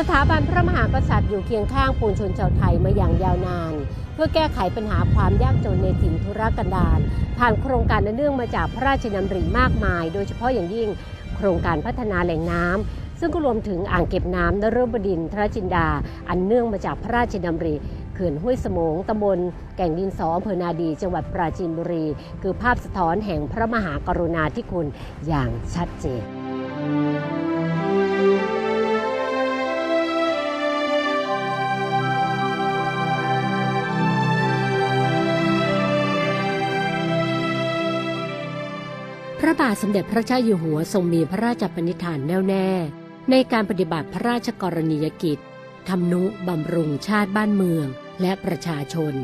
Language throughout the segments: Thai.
สถาบันพระมหากษัตริย์อยู่เคียงข้างปวงชนชาวไทยมาอย่างยาวนาน เพื่อแก้ไขปัญหาความยากจนในถิ่นทุรกันดารผ่านโครงการอันเนื่องมาจากพระราชดำริมากมาย โดยเฉพาะอย่างยิ่งโครงการพัฒนาแหล่งน้ำซึ่งก็รวมถึงอ่างเก็บน้ำนฤบดินทรจินดา อันเนื่องมาจากพระราชดำริเขื่อนห้วยสมงตำบลแก่งดินสออำเภอนาดี จังหวัดปราจีนบุรี คือภาพสะท้อนแห่งพระมหากรุณาธิคุณอย่างชัดเจน ระบาทสมเด็จพระเจ้าอยู่หัวทรงมีพระราชปณิธานแน่วแน่ ในการปฏิบัติพระราชกรณียกิจทำนุบำรุงชาติบ้านเมืองและประชาชน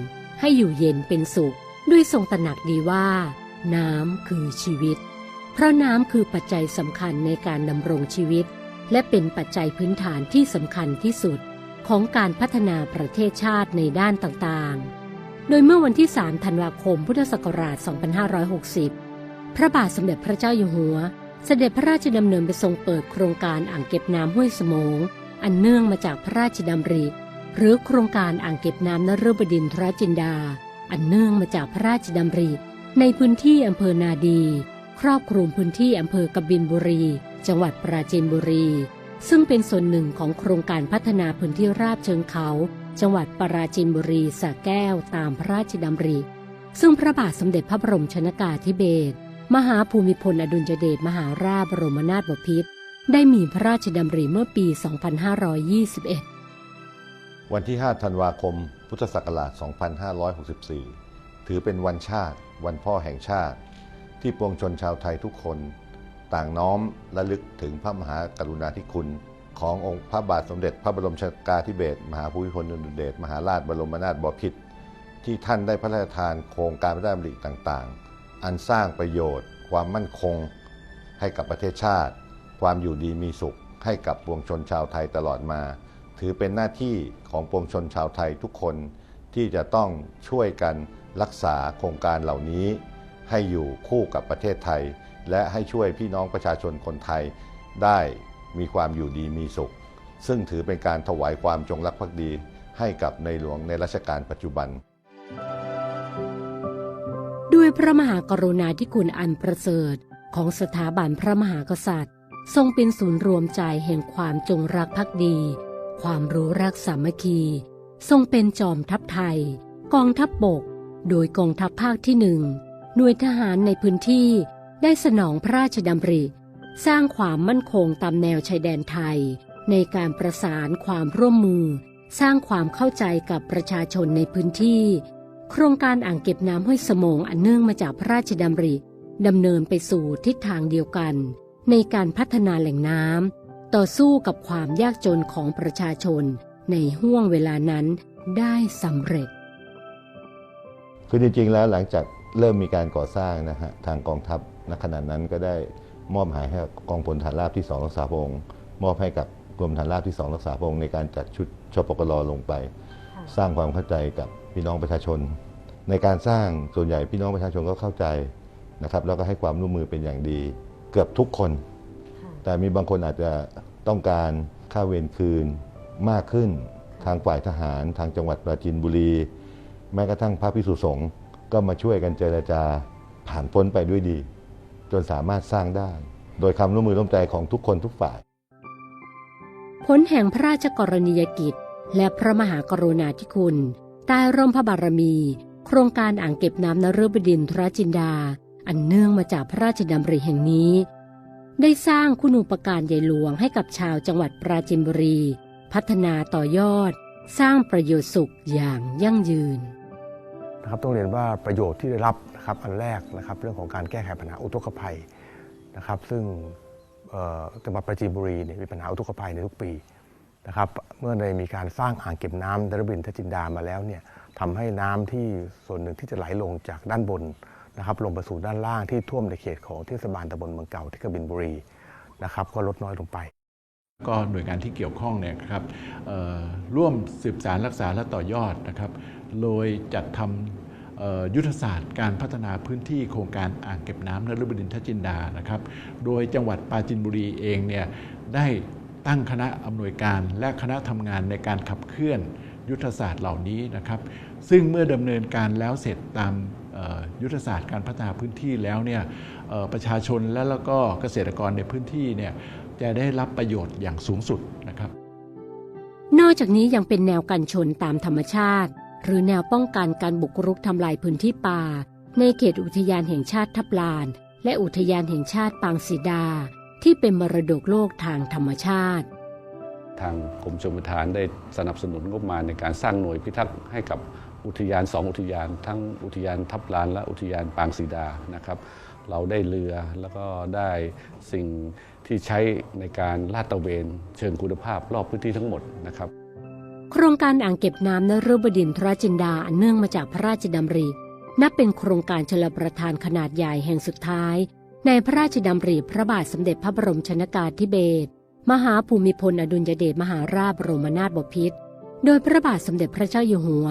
ให้อยู่เย็นเป็นสุข ด้วยทรงตระหนักดีว่า น้ำคือชีวิต เพราะน้ำคือปัจจัยสำคัญในการดำรงชีวิต และเป็นปัจจัยพื้นฐานที่สำคัญที่สุด ของการพัฒนาประเทศชาติในด้านต่างๆ โดยเมื่อวันที่ 3 ธันวาคม พุทธศักราช 2560 พระบาทสมเด็จพระเจ้าอยู่หัว เสด็จพระราชดำเนินไปทรงเปิดโครงการอ่างเก็บน้ำห้วยสมง อันเนื่องมาจากพระราชดำริ หรือโครงการอ่างเก็บน้ำนฤบดินทรจินดา อันเนื่องมาจากพระราชดำริ ในพื้นที่อำเภอนาดี ครอบคลุมพื้นที่อำเภอกบินบุรี จังหวัดปราจีนบุรี ซึ่งเป็นส่วนหนึ่งของโครงการพัฒนาพื้นที่ราบเชิงเขา จังหวัดปราจีนบุรีสระแก้วตามพระราชดำริ ซึ่งพระบาทสมเด็จพระบรมชนากาธิเบศร มหาภูมิพลอดุลยเดชมหาราชบรมนาถบพิตรได้มีพระราชดำริเมื่อปี 2521 วันที่ 5 ธันวาคม พุทธศักราช 2564 ถือเป็นวันชาติ วันพ่อแห่งชาติ ที่ปวงชนชาวไทยทุกคน ต่างน้อมและลึกถึงพระมหากรุณาธิคุณ ขององค์พระบาทสมเด็จพระบรมชนากาธิเบศรมหาภูมิพลอดุลยเดชมหาราชบรมนาถบพิตรที่ท่านได้พระราชทานโครงการพระราชดำริต่างๆ อันสร้างประโยชน์ ความมั่นคง ให้กับประเทศชาติ ความอยู่ดีมีสุข ให้กับปวงชนชาวไทยตลอดมา ถือเป็นหน้าที่ของปวงชนชาวไทยทุกคน ที่จะต้องช่วยกันรักษาโครงการเหล่านี้ ให้อยู่คู่กับประเทศไทย และให้ช่วยพี่น้องประชาชนคนไทย ได้มีความอยู่ดีมีสุข ซึ่งถือเป็นการถวายความจงรักภักดี ให้กับในหลวงในรัชกาลปัจจุบัน ด้วยพระมหากรุณาธิคุณอันประเสริฐของสถาบันพระมหากษัตริย์ ทรงเป็นศูนย์รวมใจแห่งความจงรักภักดี ความรู้รักสามัคคี ทรงเป็นจอมทัพไทย กองทัพบบก โดยกองทัพภาคที่หนึ่งหน่วยทหารในพื้นที่ได้สนองพระราชดำริ สร้างความมั่นคงตามแนวชายแดนไทย ในการประสานความร่วมมือ สร้างความเข้าใจกับประชาชนในพื้นที่ โครงการอ่างเก็บน้ำห้วยสมงอันเนื่องมาจากพระราชดำริดำเนินไปสู่ทิศทางเดียวกัน ในการพัฒนาแหล่งน้ำต่อสู้กับความยากจนของประชาชน ในห่วงเวลานั้นได้สำเร็จ คือจริงๆแล้วหลังจากเริ่มมีการก่อสร้างนะฮะทางกองทัพณขณะนั้นก็ได้มอบหมายให้กองพลฐานราบที่2รักษาพระองค์มอบให้กับกรมฐานราบที่2รักษาพระองค์ในการจัดชุดชปกรลงไป สร้างความเข้าใจกับพี่น้องประชาชน ในการสร้างส่วนใหญ่พี่น้องประชาชนก็เข้าใจนะครับแล้วก็ให้ความร่วมมือเป็นอย่างดี เกือบทุกคน แต่มีบางคนอาจจะต้องการค่าเวรคืนมากขึ้น ทางฝ่ายทหาร ทางจังหวัดปราจีนบุรี แม้กระทั่งพระพิสุสงฆ์ก็มาช่วยกันเจรจาผ่านพ้นไปด้วยดี จนสามารถสร้างได้ โดยคำร่วมมือร่วมใจของทุกคนทุกฝ่าย ผลแห่งพระราชกรณียกิจ และพระมหากรุณาธิคุณใต้ร่มพระบารมี โครงการอ่างเก็บน้ำนฤบดินทรจินดา อันเนื่องมาจากพระราชดำริแห่งนี้ ได้สร้างคุณูปการใหญ่หลวงให้กับชาวจังหวัดปราจินบุรี พัฒนาต่อยอด สร้างประโยชน์สุขอย่างยั่งยืนนะครับต้องเรียนว่าประโยชน์ที่ได้รับนะครับอันแรกนะครับเรื่องของการแก้ไขปัญหาอุทกภัยนะครับ ซึ่งจังหวัดปราจีนบุรีเนี่ยมีปัญหาอุทกภัยในทุกปี นะครับเมื่อได้มีการสร้างอ่างเก็บน้ำดรบินทจินดามาแล้วเนี่ยทำให้น้ำที่ส่วนหนึ่งที่จะไหลลงจากด้านบนนะครับลงไปสู่ด้านล่างที่ท่วมในเขตของเทศบาลตำบลเมืองเก่าที่กบินบุรีนะครับก็ลดน้อยลงไป ก็หน่วยงานที่เกี่ยวข้องเนี่ยครับร่วมสืบสารรักษาและต่อยอดนะครับ โดยจัดทำยุทธศาสตร์การพัฒนาพื้นที่โครงการอ่างเก็บน้ำนฤบดินทจินดานะครับ โดยจังหวัดปราจินบุรีเองเนี่ยได้ ตั้งคณะอำนวยการและคณะทำงานในการขับเคลื่อนยุทธศาสตร์เหล่านี้นะครับ ซึ่งเมื่อดำเนินการแล้วเสร็จตามยุทธศาสตร์การพัฒนาพื้นที่แล้วเนี่ยประชาชนและแล้วก็เกษตรกรในพื้นที่เนี่ยจะได้รับประโยชน์อย่างสูงสุดนะครับ นอกจากนี้ยังเป็นแนวกันชนตามธรรมชาติ หรือแนวป้องกันการบุกรุกทำลายพื้นที่ป่า ในเขตอุทยานแห่งชาติทับลาน และอุทยานแห่งชาติปางสีดา ที่เป็นมรดกโลกทางธรรมชาติ ทางกรมชลประทานได้สนับสนุนงบประมาณในการสร้างหน่วยพิทักษ์ให้กับอุทยานสองอุทยาน ทั้งอุทยานทับลานและอุทยานปางสีดานะครับ เราได้เรือแล้วก็ได้สิ่งที่ใช้ในการลาดตระเวนเชิงคุณภาพรอบพื้นที่ทั้งหมดนะครับ โครงการอ่างเก็บน้ำนฤบดินทรจินดาอันเนื่องมาจากพระราชดำริ นับเป็นโครงการชลประทานขนาดใหญ่แห่งสุดท้าย ในพระราชดำริพระบาทสมเด็จพระบรมชนกาธิเบศรมหาภูมิพลอดุลยเดชมหาราชบรมนาถบพิตรโดยพระบาทสมเด็จพระเจ้าอยู่หัว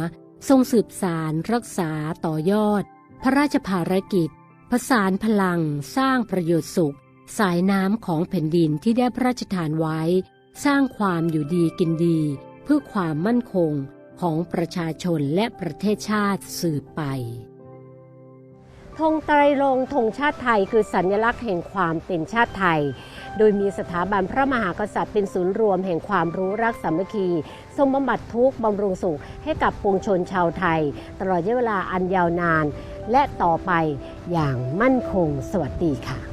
ทรงสืบสารรักษาต่อยอด พระราชภารกิจ ผสานพลัง สร้างประโยชน์สุข สายน้ำของแผ่นดินที่ได้พระราชทานไว้ สร้างความอยู่ดีกินดี เพื่อความมั่นคงของประชาชนและประเทศชาติสืบไป ธงไตรรงธงชาติไทย คือสัญลักษณ์แห่งความเป็นชาติไทย โดยมีสถาบันพระมหากษัตริย์เป็นศูนย์รวมแห่งความรู้รักสามัคคี ทรงบำบัดทุกข์บำรุงสุขให้กับปวงชนชาวไทย ตลอดระยเวลาอันยาวนาน และต่อไปอย่างมั่นคงสวัสดีค่ะ